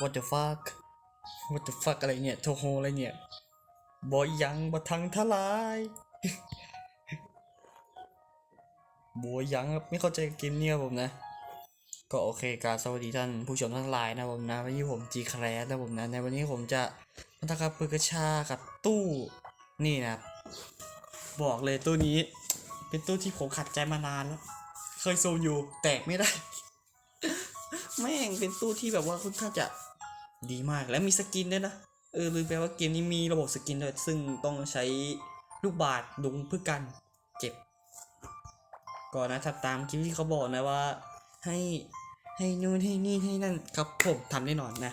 what the fuck what the fuck อะไรเนี่ยโทโฮอะไรเนี่ยบอยยังบะทังทลายบอยยังครับไม่เข้าใจเกมเนี่ยผมนะ ก็โอเคการสวัสดีท่านผู้ชมทั้งหลายนะผมนะวันนี้ผมจีแครสนะผมนะในวันนี้ผมจะมาทำการเปิดกระชากับตู้นี่นะครับบอกเลยตู้นี้ เป็นตู้ที่ผมขัดใจมานานแล้ว เคยโซนอยู่แตกไม่ได้ แม่งเป็นตู้ที่แบบว่าค่อนข้างจะดีมากและมีสกินด้วยนะ เออลืมไปว่าเกมนี้มีระบบสกินด้วยซึ่งต้องใช้ลูกบาศก์ดุงเพื่อกันเก็บ ก่อนนะทำตามคลิปที่เขาบอกนะว่า ให้ให้นู่นให้นี่ให้นั่นครับผมทำแน่นอนนะ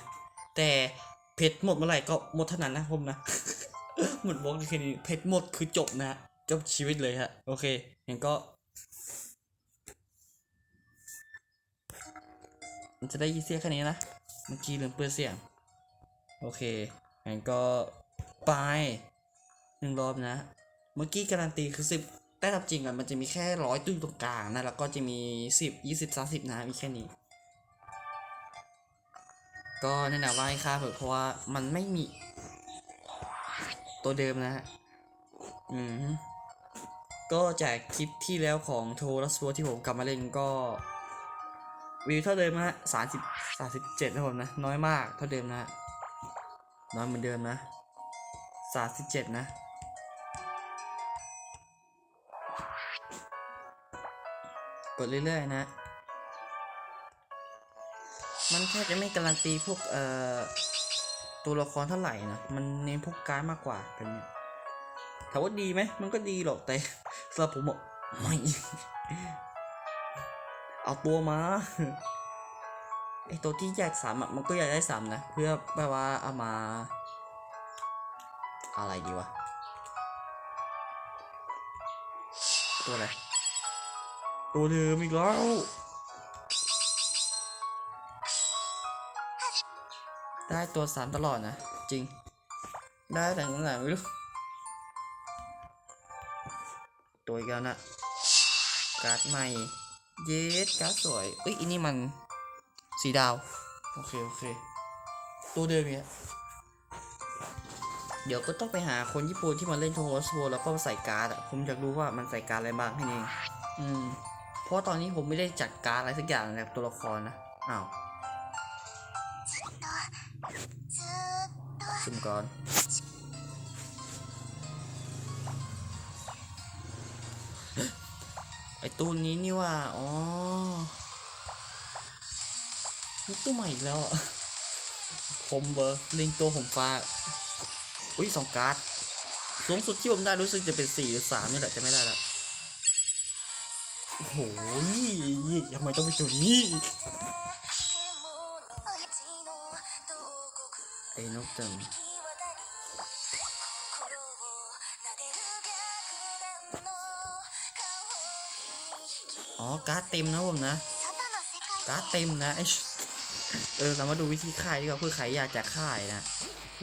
แต่เพชรหมดเมื่อไหร่ก็หมดเท่านั้นนะผมนะ หมดวงในคืนนี้เพชรหมดคือจบนะฮะจบชีวิตเลยฮะ โอเคงั้นก็ มันจะได้ยินเสียงแค่นี้นะเมื่อกี้ลืมเปิดเสียง โอเคงั้นก็ไปหนึ่งรอบนะ เมื่อกี้การันตีคือสิบแต่ทำจริงอะมันจะมีแค่ร้อยตู้ตรงกลางนะ แล้วก็จะมีสิบยี่สิบสามสิบนะมีแค่นี้ ก็แนะนำว่าให้ค่าเถอเพราะว่ามันไม่มี ตัวเดิมนะฮะอืมก็จากคลิปที่แล้วของโทรัสโวที่ผมกลับมาเล่นก็ วิวเท่าเดิมนะสามสิบสามสิบเจ็ดนะผมนะ น้อยมากเท่าเดิมนะ น้อยเหมือนเดิมนะสามสิบเจ็ดนะกดเรื่อยๆนะ มันแค่จะไม่การันตีพวกเอ่อตัวละครเท่าไหร่นะ มันเน้นพวกการ์ดมากกว่าเป็นเนี่ยถามว่าดีไหม มันก็ดีหรอกแต่สำหรับผมบอกไม่ เอาตัวมาไอตัวที่แยกสามมันก็อยากได้สามนะ เพื่อแบบว่าเอามา อะไรดีวะ ตัวอะไร ตัวเดิมอีกแล้วได้ตัวสามตลอดนะ จริง ได้แต่งไหนไม่รู้ ตัวอีกแล้วนะ การ์ดใหม่ เยสการ์ดสวยเอ้ยอันนี้มันสีดาว โอเค โอเค ตัวเดิมเนี่ยเดี๋ยวก็ต้องไปหาคนญี่ปุ่นที่มาเล่นโทโรสโวแล้วก็ใส่การ์ดอะผมอยากรู้ว่ามันใส่การ์ดอะไรบ้างให้นี่อืม เพราะตอนนี้ผมไม่ได้จัดการดอะไรสักอย่างเลยกับตัวละครนะ อ้าวซุ่มก่อน ไอตู้นี้นี่ว่า อ๋อนี่ตู้ใหม่อีกแล้วอะผมเบอร์ลิงตัวผมฟ้า อุ้ยสองการ์ด สูงสุดที่ผมได้รู้สึกจะเป็นสี่หรือสามนี่แหละจะไม่ได้ละโอ้โหทำไมต้องเป็นตัวนี้ไอ้นกจัง อ๋อ การ์ดเต็มนะผมนะ การ์ดเต็มนะเออเรามาดูวิธีขายดีกว่าเพื่อใครอยากจะขายนะ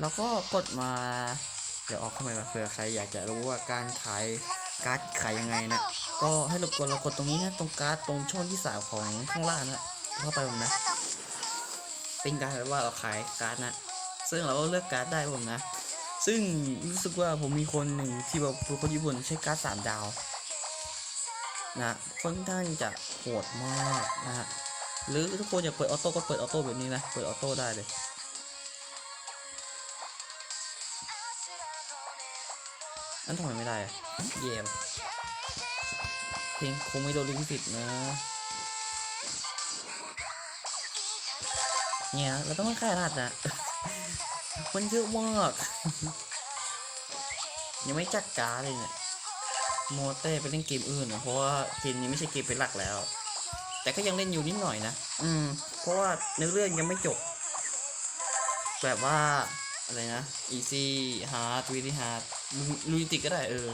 แล้วก็กดมา เดี๋ยวออกเข้ามาเผื่อใครอยากจะรู้ว่าการขายการ์ดขายยังไงนะ ก็ให้รบกวนเรากดตรงนี้นะ ตรงการ์ดตรงช่องที่สามของข้างล่างนะเข้าไปผมนะ เป็นการว่าเราขายการ์ดนะ ซึ่งเราก็เลือกการ์ดได้ผมนะ ซึ่งรู้สึกว่าผมมีคนหนึ่งที่แบบเป็นคนญี่ปุ่นใช้การ์ดสามดาว นะค่อนข้างจะโหดมากนะฮะหรือทุกคนอยากเปิดออโต้ก็เปิดออโต้แบบนี้นะเปิดออโต้ได้เลยอันทำไมไม่ได้อะเย่ว่ะเพลงคงไม่โดนลิขสิทธิ์นะเนี่ยเราต้องค่ายรหัสนะมันเยอะมากยังไม่จัดการเลยเนี่ย โมเต้ไปเล่นเกมอื่นนะเพราะว่าเกมนี้ไม่ใช่เกมเป็นหลักแล้ว แต่ก็ยังเล่นอยู่นิดหน่อยนะ อืม เพราะว่าเนื้อเรื่องยังไม่จบ แบบว่า อะไรนะ easy hard really hard ลุยติกก็ได้เออ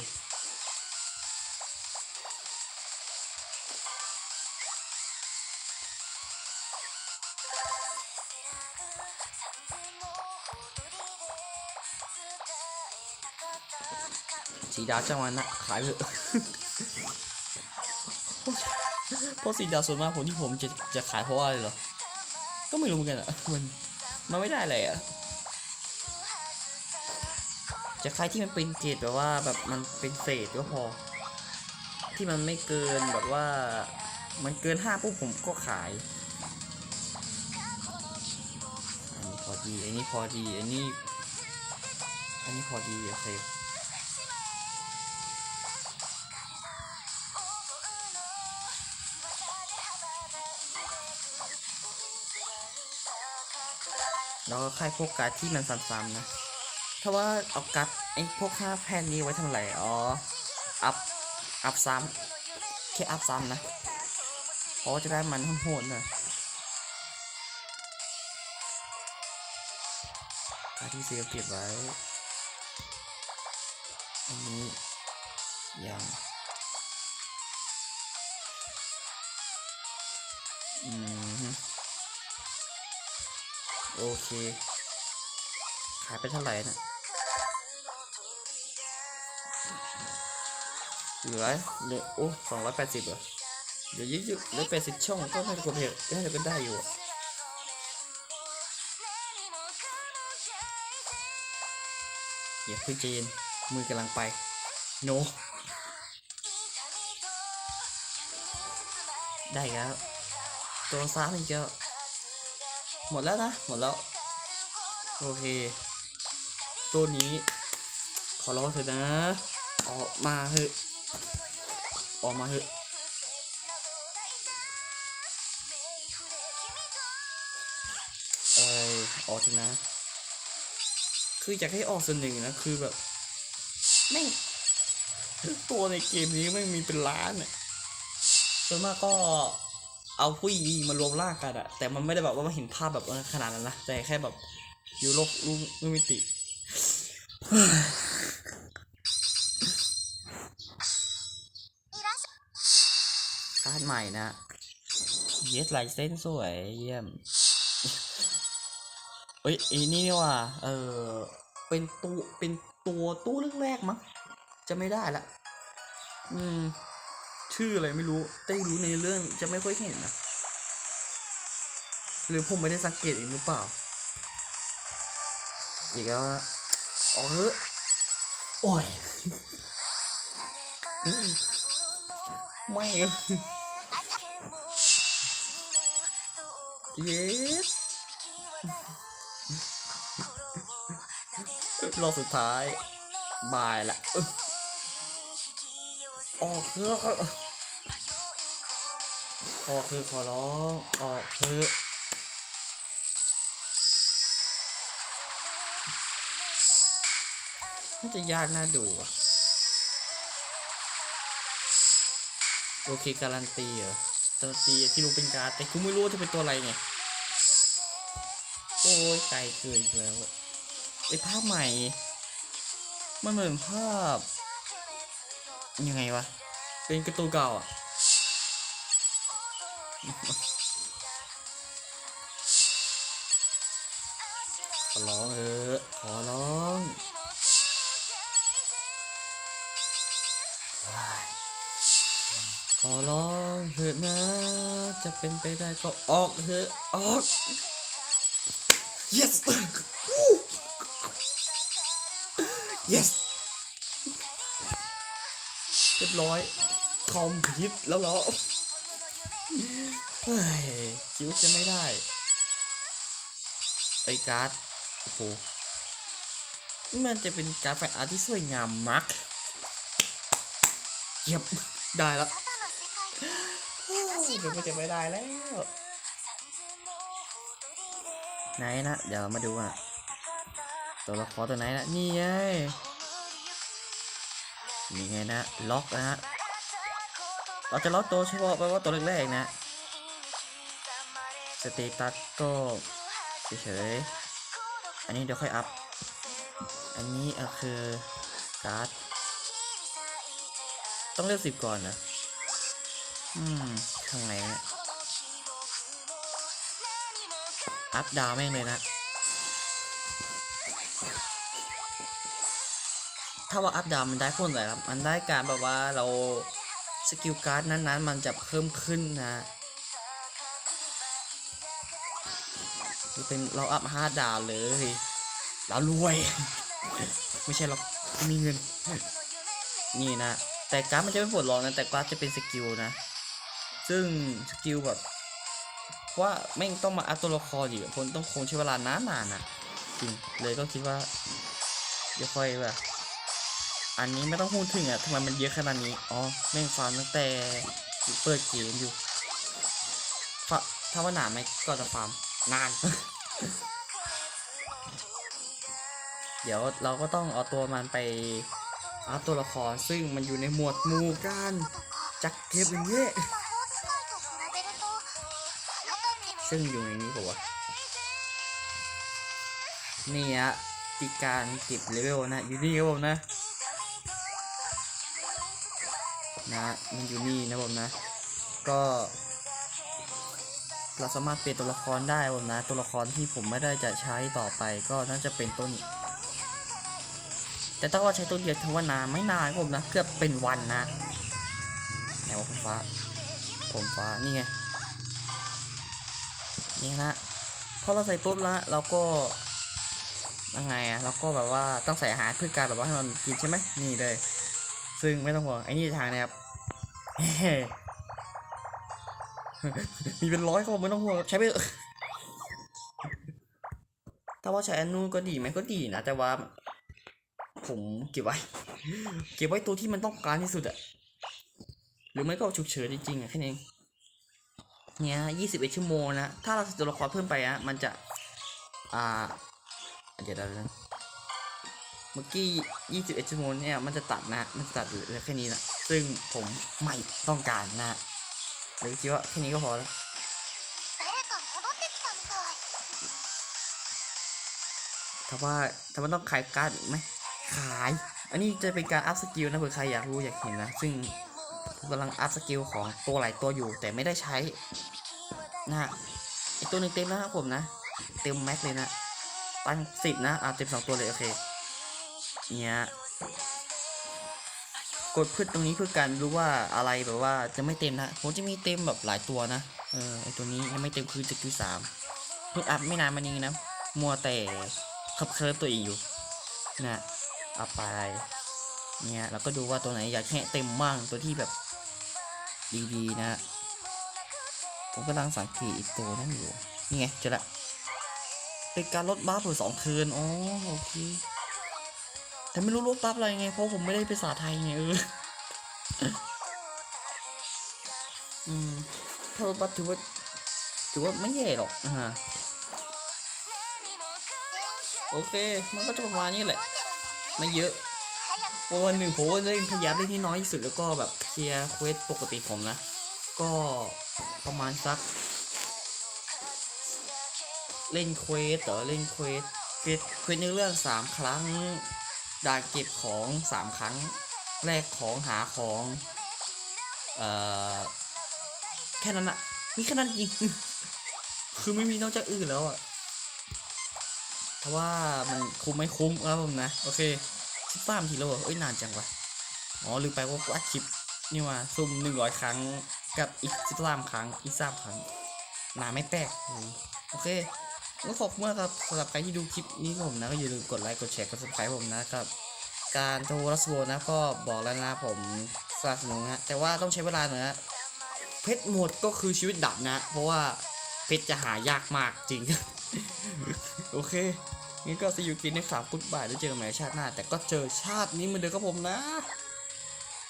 สีดาวจังวันนะขายเถอะเพราะสีดาส่วนมากผมที่ผมจะจะขายเพราะอะไรเหรอ ก็ไม่รู้เหมือนกันอะมันมันไม่ได้เลยอะจะใครที่มันเป็นเกรดแบบว่าแบบมันเป็นเศษก็พอ ที่มันไม่เกินแบบว่า มันเกินห้าปุ๊บผมก็ขายอันนี้พอดีอันนี้พอดีอันนี้อันนี้พอดีโอเค แล้วก็ค่ายพวกการ์ดที่มันซ้ำๆนะ ถ้าว่าเอาการ์ดไอ้พวกห้าแผ่นนี้ไว้ทำไรอ๋อ อัพ อัพซ้ำแค่อัพซ้ำนะเพราะจะได้มันโหดๆหน่อยการดที่เซลเก็บไว้อันนี้ยัง เค ขายไปเท่าไหร่นะเหลือเหลือโอ้สองร้อยแปดสิบเหรอเหลือเยอะๆเหลือแปดสิบช่องก็น่าจะกดเพจน่าจะก็ได้อยู่อะอย่าเพิ่งเจนมือกำลังไป โน ได้แล้ว ตัวซ้ำอีกแล้วหมดแล้วนะ หมดแล้ว โอเค ตัวนี้ ขอร้องเถอะนะ ออกมาเถอะ ออกมาเถอะเอ้ออกเถอะนะ คืออยากให้ออกส่วนหนึ่งนะ คือแบบแม่ตัวในเกมนี้ไม่มีเป็นล้านอะส่วนมากก็เอาผู้หญิงมารวมร่างกันอะแต่มันไม่ได้แบบว่ามาเห็นภาพแบบขนาดนั้นนะ แต่แค่แบบ อยู่โลกลูลูมิติ การใหม่นะ เยสไลเส้นสวยเยี่ยม เอ้ยอีนี่นี่ว่าเออ เป็นตัวเป็นตัวตู้แรกๆมั้งจะไม่ได้ละ อืม ชื่ออะไรไม่รู้แต่รู้ในเรื่องจะไม่ค่อยเห็นนะหรือผมไม่ได้สังเกตเองหรือเปล่า อีกแล้วอะอ๋อเฮ้ยโอ้ยไม่อะเย็ดรอบสุดท้าย บายละเอ้ยออกเถอะออกคือขอร้องออกเถอะ น่าจะยากน่าดูอะโอเคการันตีเหรอการันตีที่รู้เป็นการ แต่กูไม่รู้ว่าจะเป็นตัวอะไรไง โอ้ยไกลเกินแล้วไอภาพใหม่ มันเหมือนภาพ ยังไงวะ เป็นกร์ตูเก่าอะขอร้องเออขอร้อง อร้องเถอะนะ จะเป็นไปได้ก็ออกเถอะออก yes yes เรียบร้อย คอมพิวแล้วเหรอเฮ้ยคิวจะไม่ได้ ไอ้การ์ด โอ้โห มันจะเป็นการ์ดแฟนอาร์ที่สวยงามมากเย็บได้แล้ว เดี๋ยวมันจะไม่ได้แล้ว ไหนนะ เดี๋ยวมาดูอะ ตัวละครตัวไหนนะ นี่ไงนี่ไงนะ ล็อกนะฮะ เราจะล็อกตัวเฉพาะไปว่าตัวแรกๆนะ สเตตัสก็เฉยๆอันนี้เดี๋ยวค่อยอัพ อันนี้คือการ์ด ต้องเลือกสิบก่อนนะอืม ทำไงเนี่ยอัพดาวแม่งเลยนะ ถ้าว่าอัพดาวมันได้ผลอะไรครับ มันได้การแบบว่าเราสกิลการ์ดนั้นๆ มันจะเพิ่มขึ้นนะเราเป็นเราอัพห้าดาวเลยเรารวย ไม่ใช่หรอกมีเงิน นี่นะ แต่การ์ดมันจะไม่ปลดล็อกนะ แต่การ์ดจะเป็นสกิลนะ ซึ่งสกิลแบบว่าแม่งต้องมาอัพตัวละครอยู่ผมต้องคงใช้เวลานานๆนะจริงเลยก็คิดว่าเดี๋ยวค่อยแบบอันนี้ไม่ต้องพูดถึงอะทำไมมันเยอะขนาดนี้อ๋อแม่งฟาร์มตั้งแต่เปิดเกมอยู่ฟาถ้าว่านานไหมก็จะฟาร์มนาน เดี๋ยวเราก็ต้องเอาตัวมันไปอัพตัวละครซึ่งมันอยู่ในหมวดหมู่การจักเก็บอย่างเงี้ย ซึ่งอยู่ในนี้ป่านี่ฮะที่การเก็บเลเวลนะอยู่นี่ครับผมนะ นะมันอยู่นี่นะผมนะ ก็ เราสามารถเปลี่ยนตัวละครได้ผมนะ ตัวละครที่ผมไม่ได้จะใช้ต่อไปก็น่าจะเป็นต้น แต่ต้องว่าใช้ตัวเดียวถือว่านานไม่นานครับผมนะเกือบเป็นวันนะไหนวผมฟ้า ผมฟ้านี่ไง นี่นะพอเราใส่ปุ๊บแล้วเราก็ยังไงอะเราก็แบบว่าต้องใส่อาหารเพื่อการแบบว่าให้มันกินใช่ไหมนี่เลย ซึ่งไม่ต้องห่วงไอ้นี่ทางนะครับมีเป็นร้อยก็ไม่ต้องห่วงใช้ไปเถอะถ้าว่าใช้อันนู้นก็ดีไหมก็ดีนะแต่ว่าผมเก็บไว้ เก็บไว้ตัวที่มันต้องการที่สุดอะหรือไม่ก็ฉุกเฉินจริงๆอะแค่นี้ เนี่ยยี่สิบเอ็ดชั่วโมงนะ ถ้าเราตัวละครเพิ่มไปอะมันจะ อ่า เดี๋ยวเดี๋ยวนะเมื่อกี้ยี่สิบเอ็ดชั่วโมงเนี่ย มันจะตัดนะ มันจะตัดเหลือแค่นี้นะ ซึ่งผมไม่ต้องการนะเลยคิดว่าแค่นี้ก็พอแล้วถ้าว่าถ้ามันต้องขายการ์ดอีกไหมขาย อันนี้จะเป็นการอัพสกิลนะเผื่อใครอยากรู้อยากเห็นนะ ซึ่ง ผมกำลังอัพสกิลของตัวหลายตัวอยู่ แต่ไม่ได้ใช้นะฮะอีกตัวหนึ่งเต็มแล้วนะครับผมนะ เต็มแม็กเลยนะตั้งสิบนะอ่าเต็มสองตัวเลยโอเคเนี่ยกดพืชตรงนี้เพื่อการรู้ว่าอะไรแบบว่าจะไม่เต็มนะผมจะมีเต็มแบบหลายตัวนะเออไอตัวนี้ยังไม่เต็มคือสกิลสามเพิ่งอัพไม่นานมานี้นะมัวแต่ขับเคลื่อนตัวเองอยู่นะเอาไปเนี่ยเราก็ดูว่าตัวไหนอยากแค่เต็มมั่งตัวที่แบบ ดีๆนะผมกำลังสังเกตอีกตัวนั่นอยู่ นี่ไงเจอละ เป็นการลดบัฟเผื่อสองเทินอ๋อโอเค แต่ไม่รู้ลดบัฟอะไรไง เพราะผมไม่ได้ภาษาไทยไงเออ อืมถ้าลดบัฟถือว่าถือว่าไม่แย่หรอกอ่าโอเค มันก็จะประมาณนี้แหละ ไม่เยอะ เพราะวันหนึ่งผมก็เล่นพยายามเล่นที่น้อยที่สุดแล้วก็แบบเคลียร์เควสปกติผมนะ ก็ประมาณสัก เล่นเควสเหรอเล่นเควสเควสเควสในเรื่องสามครั้งด่านเก็บของสามครั้งแลกของหาของเอ่อแค่นั้นอะมีแค่นั้นจริงคือไม่มีนอกจากอื่นแล้วอะเพราะว่ามันคุ้มไม่คุ้มครับผมนะ โอเค สิบสามทีแล้วเหรอเอ้ยนานจังวะอ๋อลืมไปว่ากูอัดคลิปนี่ว่าซุ่มหนึ่งร้อยครั้งกับอีกสิบสามครั้งอีกสามครั้งนานไม่แปลกโอเคก็ขอบคุณมากครับสำหรับใครที่ดูคลิปนี้ผมนะก็อย่าลืมกดไลค์กดแชร์กด subscribe ผมนะครับการโทรรัสโวนะก็บอกแล้วนะผมสนับสนุนนะแต่ว่าต้องใช้เวลาหน่อยนะเพชรหมดก็คือชีวิตดับนะ เพราะว่าเพชรจะหายากมากจริง โอเค งั้นก็สยูกินในสาวกุดบ่ายแล้วเจอกันใหม่ชาติหน้า แต่ก็เจอชาตินี้เหมือนเดิมครับผมนะ